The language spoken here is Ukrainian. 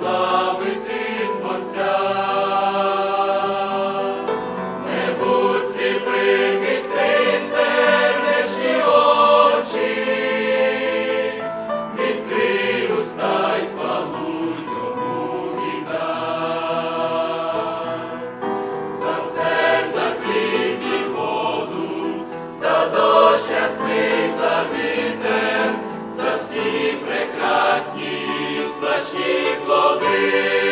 разом славити Творця. Не будь сліпим, очі, відкрий й хвалу йому віддай. За все, за хліб воду, за дощ ясний, за всі прекрасні і води.